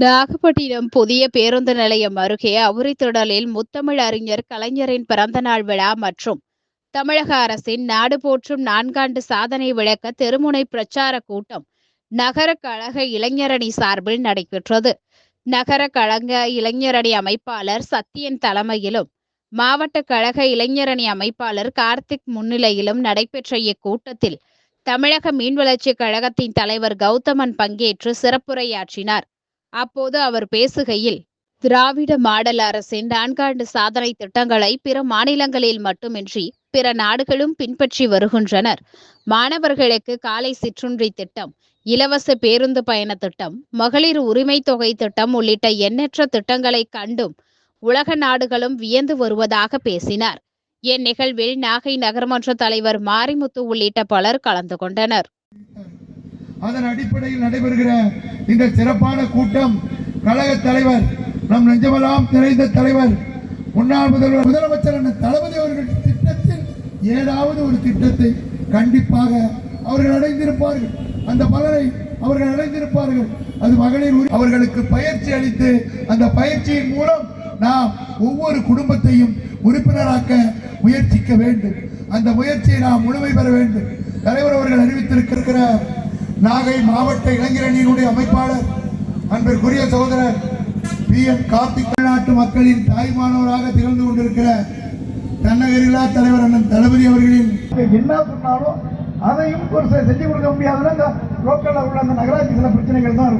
நாகப்பட்டினம் புதிய பேருந்து நிலையம் அருகே அவுரித்திடலில் முத்தமிழ் அறிஞர் கலைஞரின் பிறந்தநாள் விழா மற்றும் தமிழக அரசின் நாடு போற்றும் நான்காண்டு சாதனை விளக்க தெருமுனை பிரச்சார கூட்டம் நகர கழக இளைஞரணி சார்பில் நடைபெற்றது. நகர கழக இளைஞரணி அமைப்பாளர் சத்தியன் தலைமையிலும் மாவட்ட கழக இளைஞரணி அமைப்பாளர் கார்த்திக் முன்னிலையிலும் நடைபெற்ற இக்கூட்டத்தில் தமிழக மீன்வளர்ச்சி கழகத்தின் தலைவர் கௌதமன் பங்கேற்று சிறப்புரையாற்றினார். அப்போது அவர் பேசுகையில் திராவிட மாடல் அரசின் நான்காண்டு சாதனை திட்டங்களை பிற மாநிலங்களில் மட்டுமின்றி பிற நாடுகளும் பின்பற்றி வருகின்றனர். மாணவர்களுக்கு காலை சிற்றுண்டி திட்டம் இலவச பேருந்து பயண திட்டம் மகளிர் உரிமை தொகை திட்டம் உள்ளிட்ட எண்ணற்ற திட்டங்களை கண்டும் உலக நாடுகளும் வியந்து வருவதாக பேசினார். இந்நிகழ்வில் நாகை நகர்மன்ற தலைவர் மாரிமுத்து உள்ளிட்ட பலர் கலந்து கொண்டனர். அதன் அடிப்படையில் நடைபெறுகிற இந்த சிறப்பான கூட்டம் கழக தலைவர் நம் நெஞ்சமெல்லாம் நிறைந்த தலைவர் முன்னாள் முதல்வர் முதலமைச்சர் தளபதி அவர்கள் திட்டத்தில் ஏதாவது ஒரு திட்டத்தை கண்டிப்பாக அவர்கள் அடைந்திருப்பார்கள். அந்த பலனை அவர்கள் அடைந்திருப்பார்கள். அது மகளிர் அவர்களுக்கு பயிற்சி அளித்து அந்த பயிற்சியின் மூலம் நாம் ஒவ்வொரு குடும்பத்தையும் உறுப்பினராக்க முயற்சிக்க வேண்டும். அந்த முயற்சியை நாம் முழுமை பெற வேண்டும். தலைவர் அவர்கள் அறிவித்திருக்கிற நாகை மாவட்ட இளைஞரணியினுடைய அமைப்பாளர் அன்பிற்குரிய சகோதரர் பி. என். கார்த்திக். தமிழ்நாட்டு மக்களின் தாய்மானவராக திகழ்ந்து கொண்டிருக்கிற தன்னகரில்லா தலைவர் அண்ணன் தளபதி அவர்களின் என்ன சொன்னாலும் அதையும் ஒரு சில செஞ்சு கொடுக்க முடியாதுன்னா இந்த லோக்கலில் உள்ள அந்த நகராட்சி சில பிரச்சனைகள் தான் இருக்கும்.